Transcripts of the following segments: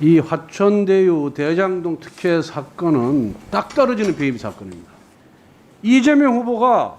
이 화천대유 대장동 특혜 사건은 딱 떨어지는 배임 사건입니다. 이재명 후보가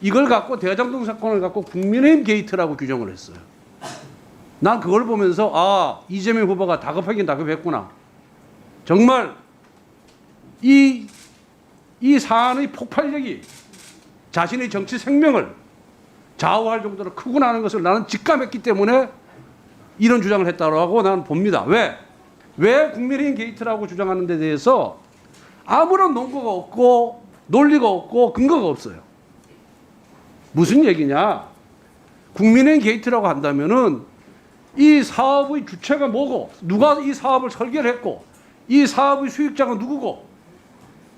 이걸 갖고 대장동 사건을 갖고 국민의힘 게이트라고 규정을 했어요. 난 그걸 보면서 아 이재명 후보가 다급하긴 다급했구나. 정말 이, 이 사안의 폭발력이 자신의 정치 생명을 좌우할 정도로 크구나 하는 것을 나는 직감했기 때문에 이런 주장을 했다고 나는 봅니다. 왜? 왜 국민의힘 게이트라고 주장하는 데 대해서 아무런 논거가 없고 논리가 없고 근거가 없어요. 무슨 얘기냐? 국민의힘 게이트라고 한다면은 이 사업의 주체가 뭐고 누가 이 사업을 설계를 했고 이 사업의 수익자가 누구고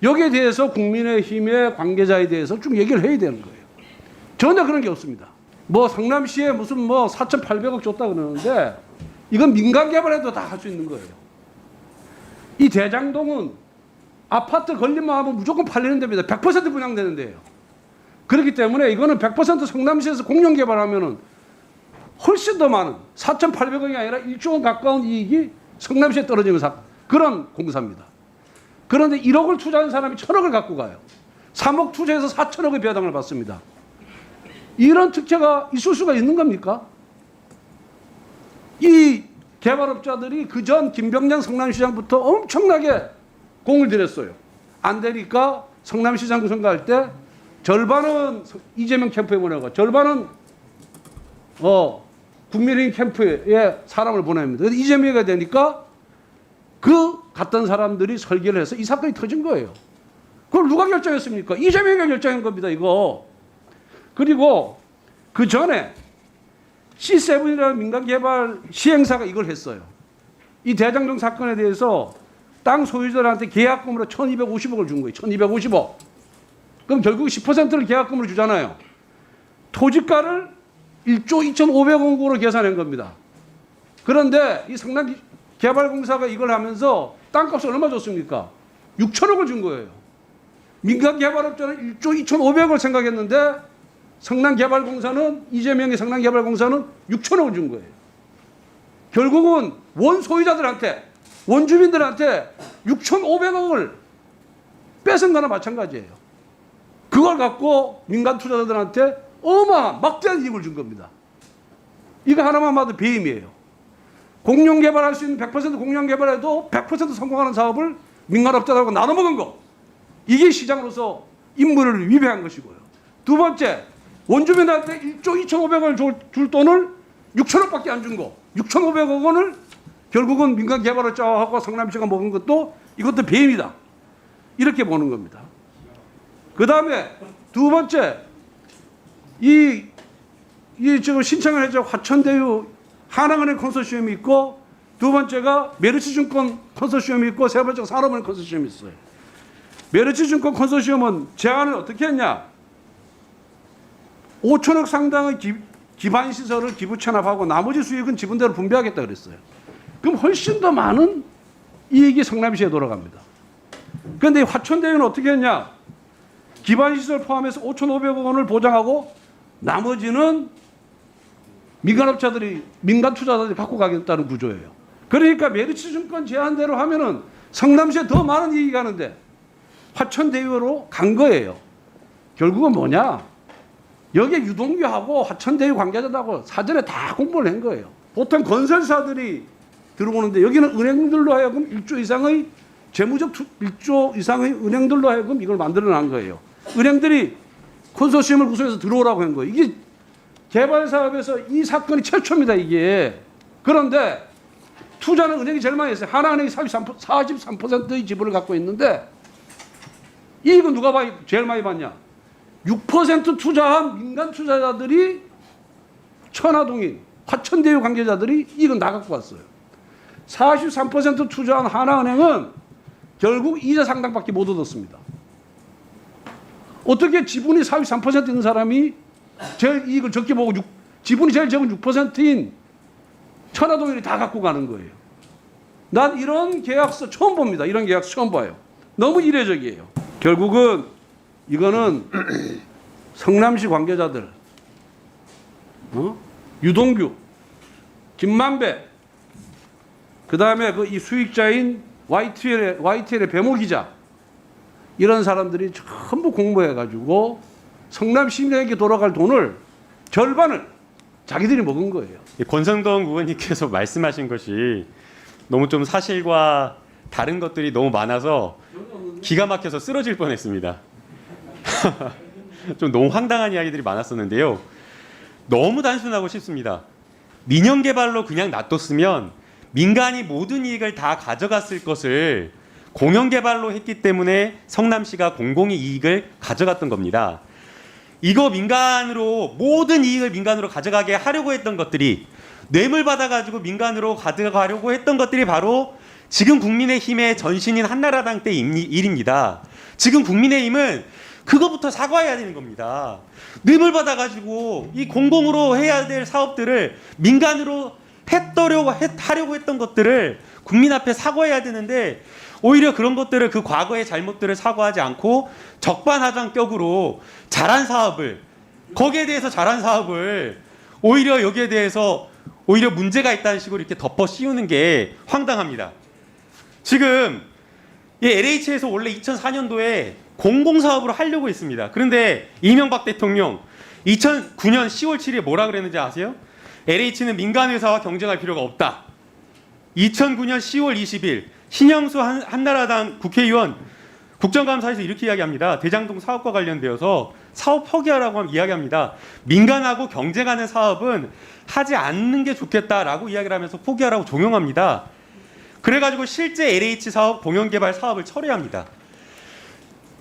여기에 대해서 국민의힘의 관계자에 대해서 좀 얘기를 해야 되는 거예요. 전혀 그런 게 없습니다. 뭐 성남시에 무슨 뭐 4,800억 줬다 그러는데 이건 민간 개발해도 다 할 수 있는 거예요. 이 대장동은 아파트 건립만 하면 무조건 팔리는 데입니다. 100% 분양되는 데예요. 그렇기 때문에 이거는 100% 성남시에서 공영 개발하면은 훨씬 더 많은 4,800억이 아니라 1조 원 가까운 이익이 성남시에 떨어지는 사, 그런 공사입니다. 그런데 1억을 투자한 사람이 1천억을 갖고 가요. 3억 투자해서 4천억의 배당을 받습니다. 이런 특혜가 있을 수가 있는 겁니까? 이 개발업자들이 그 전 김병장 성남시장부터 엄청나게 공을 들였어요. 안 되니까 성남시장 선거할 때 절반은 이재명 캠프에 보내고 절반은 어 국민의힘 캠프에 사람을 보냅니다. 이재명이 되니까 그 갔던 사람들이 설계를 해서 이 사건이 터진 거예요. 그걸 누가 결정했습니까? 이재명이 결정한 겁니다. 이거. 그리고 그 전에 C7이라는 민간 개발 시행사가 이걸 했어요. 이 대장동 사건에 대해서 땅 소유자들한테 계약금으로 1250억을 준 거예요. 1250억. 그럼 결국 10%를 계약금으로 주잖아요. 토지가를 1조 2,500억으로 계산한 겁니다. 그런데 이 성남 개발공사가 이걸 하면서 땅값을 얼마 줬습니까? 6천억을 준 거예요. 민간 개발업자는 1조 2,500억을 생각했는데 성남개발공사는 이재명의 성남개발공사는 6천억을 준 거예요. 결국은 원 소유자들한테 원주민들한테 6,500억을 뺏은 거나 마찬가지예요. 그걸 갖고 민간 투자자들한테 어마어마한 막대한 이익을 준 겁니다. 이거 하나만 봐도 배임이에요. 공룡 개발할 수 있는 100% 공룡 개발해도 100% 성공하는 사업을 민간업자들하고 나눠 먹은 거. 이게 시장으로서 임무를 위배한 것이고요. 두 번째, 원주민한테 1조 2,500원을 줄, 줄 돈을 6천억밖에 안 준 거. 6,500억 원을 결국은 민간 개발업자하고 성남시가 먹은 것도 이것도 배임이다. 이렇게 보는 겁니다. 그 다음에 두 번째, 이, 이 지금 신청을 해서 화천대유 하나은행 컨소시엄이 있고 두 번째가 메르츠 증권 컨소시엄이 있고 세 번째가 산업은행 컨소시엄이 있어요. 메르츠 증권 컨소시엄은 제안을 어떻게 했냐? 5천억 상당의 기, 기반 시설을 기부 체납하고 나머지 수익은 지분대로 분배하겠다 그랬어요. 그럼 훨씬 더 많은 이익이 성남시에 돌아갑니다. 그런데 이 화천대유는 어떻게 했냐? 기반 시설 포함해서 5,500억 원을 보장하고 나머지는 민간업자들이 민간 투자자들이 갖고 가겠다는 구조예요. 그러니까 메리츠 증권 제한대로 하면은 성남시에 더 많은 이익이 가는데 화천대유로 간 거예요. 결국은 뭐냐? 여기에 유동규하고 화천대유 관계자들하고 사전에 다 공부를 한 거예요. 보통 건설사들이 들어오는데 여기는 은행들로 하여금 1조 이상의 재무적 투, 1조 이상의 은행들로 하여금 이걸 만들어 난 거예요. 은행들이 컨소시엄을 구성해서 들어오라고 한 거예요. 이게 개발 사업에서 이 사건이 최초입니다, 이게. 그런데 투자는 은행이 제일 많이 했어요. 하나은행이 43%, 43%의 지분을 갖고 있는데 이익은 누가 제일 많이 받냐? 6% 투자한 민간 투자자들이 천화동인 화천대유 관계자들이 이건 다 갖고 왔어요. 43% 투자한 하나은행은 결국 이자 상당밖에 못 얻었습니다. 어떻게 지분이 43% 있는 사람이 제일 이익을 적게 보고 6, 지분이 제일 적은 6%인 천화동인이 다 갖고 가는 거예요. 난 이런 계약서 처음 봅니다. 이런 계약서 처음 봐요. 너무 이례적이에요. 결국은 이거는 성남시 관계자들, 어? 유동규, 김만배, 그 다음에 그 이 수익자인 YTL의, YTL의 배모 기자 이런 사람들이 전부 공모해가지고 성남 시민에게 돌아갈 돈을 절반을 자기들이 먹은 거예요. 이 권성동 의원님께서 말씀하신 것이 너무 좀 사실과 다른 것들이 너무 많아서 기가 막혀서 쓰러질 뻔했습니다. 좀 너무 황당한 이야기들이 많았었는데요. 너무 단순하고 쉽습니다. 민영 개발로 그냥 놔뒀으면 민간이 모든 이익을 다 가져갔을 것을 공영 개발로 했기 때문에 성남시가 공공의 이익을 가져갔던 겁니다. 이거 민간으로 모든 이익을 민간으로 가져가게 하려고 했던 것들이 뇌물 받아가지고 민간으로 가져가려고 했던 것들이 바로 지금 국민의힘의 전신인 한나라당 때 일- 일입니다. 지금 국민의힘은 그거부터 사과해야 되는 겁니다. 뇌물 받아가지고 이 공공으로 해야 될 사업들을 민간으로 했더려고 했, 하려고 했던 것들을 국민 앞에 사과해야 되는데 오히려 그런 것들을 그 과거의 잘못들을 사과하지 않고 적반하장격으로 잘한 사업을 거기에 대해서 잘한 사업을 오히려 여기에 대해서 오히려 문제가 있다는 식으로 이렇게 덮어 씌우는 게 황당합니다. 지금 이 LH에서 원래 2004년도에 공공사업으로 하려고 했습니다. 그런데 이명박 대통령 2009년 10월 7일에 뭐라 그랬는지 아세요? LH는 민간회사와 경쟁할 필요가 없다. 2009년 10월 20일 신영수 한, 한나라당 국회의원 국정감사에서 이렇게 이야기합니다. 대장동 사업과 관련되어서 사업 포기하라고 이야기합니다. 민간하고 경쟁하는 사업은 하지 않는 게 좋겠다라고 이야기를 하면서 포기하라고 종용합니다. 그래가지고 실제 LH 사업 공영개발 사업을 철회합니다.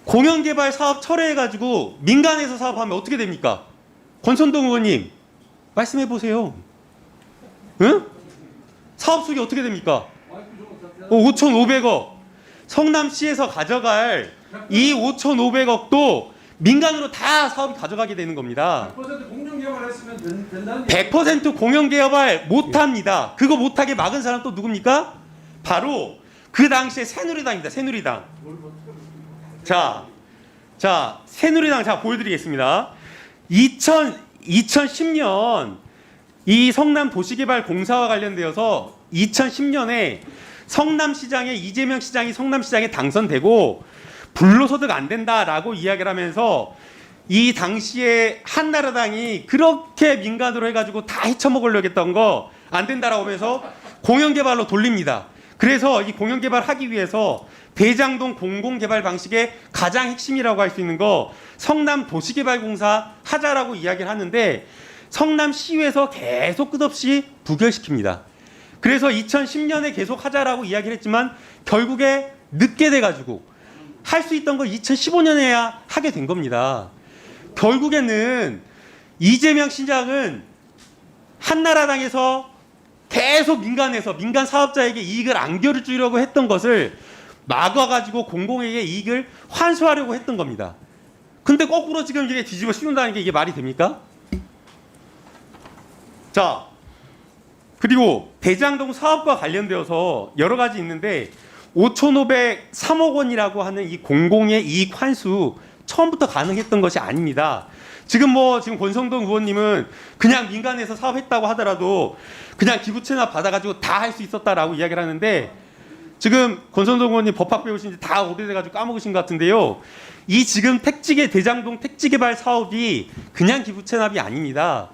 공영개발 사업 철회해가지고 민간에서 사업하면 어떻게 됩니까? 권선동 의원님 말씀해 보세요. 응? 사업 수익이 어떻게 됩니까? 어, 5,500억. 성남시에서 가져갈 이 5,500억도 민간으로 다 사업이 가져가게 되는 겁니다. 100% 공정 개발했으면 된다는 100% 공영 개발 못 합니다. 그거 못 하게 막은 사람 또 누굽니까? 바로 그 당시에 새누리당입니다. 새누리당. 자, 자, 새누리당 자 보여드리겠습니다. 2000 2010년 이 성남 도시개발 공사와 관련되어서 2010년에 성남시장에 이재명 시장이 성남시장에 당선되고 불로소득 안 된다라고 이야기를 하면서 이 당시에 한나라당이 그렇게 민간으로 해가지고 다 헤쳐먹으려고 했던 거 안 된다라고 하면서 공영개발로 돌립니다. 그래서 이 공영개발 하기 위해서 대장동 공공개발 방식의 가장 핵심이라고 할 수 있는 거 성남 도시개발공사 하자라고 이야기를 하는데 성남시에서 계속 끝없이 부결시킵니다. 그래서 2010년에 계속 하자라고 이야기를 했지만 결국에 늦게 돼가지고 할 수 있던 걸 2015년에 야 하게 된 겁니다. 결국에는 이재명 시장은 한나라당에서 계속 민간에서 민간 사업자에게 이익을 안겨주려고 했던 것을 막아가지고 공공에게 이익을 환수하려고 했던 겁니다. 근데 거꾸로 지금 이게 뒤집어 씌운다는 게 이게 말이 됩니까? 자, 그리고 대장동 사업과 관련되어서 여러 가지 있는데 5,503억 원이라고 하는 이 공공의 이익 환수 처음부터 가능했던 것이 아닙니다. 지금 뭐 지금 권성동 의원님은 그냥 민간에서 사업했다고 하더라도 그냥 기부 체납 받아가지고 다 할 수 있었다라고 이야기를 하는데 지금 권성동 의원님 법학 배우신 지 다 오래돼가지고 까먹으신 것 같은데요. 이 지금 택지개 대장동 택지개발 사업이 그냥 기부 체납이 아닙니다.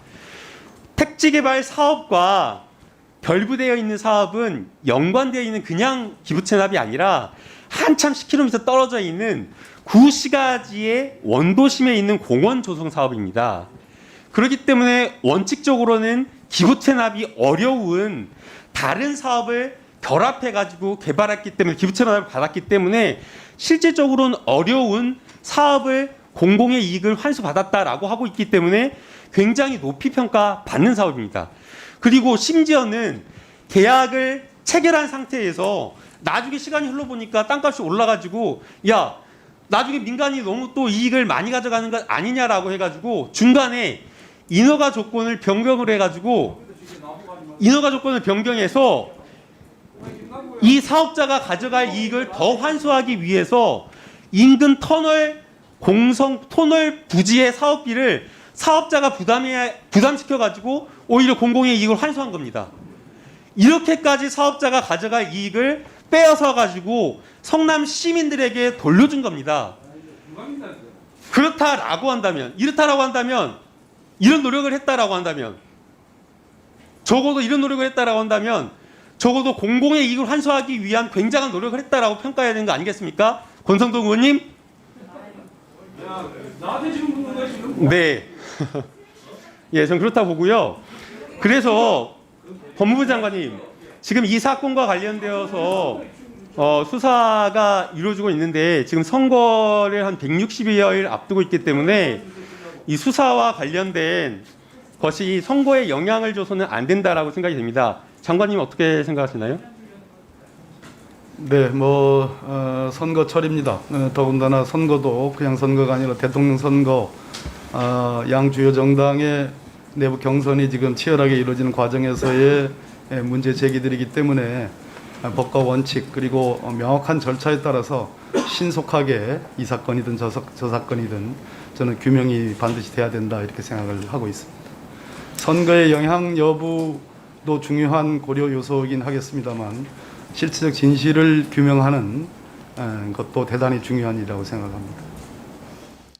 택지개발 사업과 결부되어 있는 사업은 연관되어 있는 그냥 기부 체납이 아니라 한참 10km 떨어져 있는 구시가지의 원도심에 있는 공원 조성 사업입니다. 그렇기 때문에 원칙적으로는 기부 체납이 어려운 다른 사업을 결합해 가지고 개발했기 때문에 기부 체납을 받았기 때문에 실질적으로는 어려운 사업을 공공의 이익을 환수받았다라고 하고 있기 때문에 굉장히 높이 평가 받는 사업입니다. 그리고 심지어는 계약을 체결한 상태에서 나중에 시간이 흘러보니까 땅값이 올라가지고 야 나중에 민간이 너무 또 이익을 많이 가져가는 것 아니냐라고 해가지고 중간에 인허가 조건을 변경을 해가지고 인허가 조건을 변경해서 이 사업자가 가져갈 이익을 더 환수하기 위해서 인근 터널 공성 터널 부지의 사업비를 사업자가 부담해 부담시켜 가지고 오히려 공공의 이익을 환수한 겁니다. 이렇게까지 사업자가 가져갈 이익을 빼앗아 가지고 성남 시민들에게 돌려준 겁니다. 그렇다라고 한다면 이렇다라고 한다면 이런 노력을 했다라고 한다면 적어도 이런 노력을 했다라고 한다면 적어도 공공의 이익을 환수하기 위한 굉장한 노력을 했다라고 평가해야 되는 거 아니겠습니까? 권성동 의원님? 네. 예, 전 그렇다 보고요. 그래서 법무부 장관님, 지금 이 사건과 관련되어서 어, 수사가 이루어지고 있는데 지금 선거를 한 160여일 앞두고 있기 때문에 이 수사와 관련된 것이 선거에 영향을 줘서는 안 된다라고 생각이 됩니다. 장관님 어떻게 생각하시나요? 네, 뭐 어, 선거철입니다. 어, 더군다나 선거도 그냥 선거가 아니라 대통령 선거 어, 양 주요 정당의 내부 경선이 지금 치열하게 이루어지는 과정에서의 예, 문제 제기들이기 때문에 아, 법과 원칙 그리고 어, 명확한 절차에 따라서 신속하게 이 사건이든 저, 사- 저 사건이든 저는 규명이 반드시 돼야 된다 이렇게 생각을 하고 있습니다. 선거의 영향 여부 도 중요한 고려 요소이긴 하겠습니다만 실질적 진실을 규명하는 에, 것도 대단히 중요한 일이라고 생각합니다.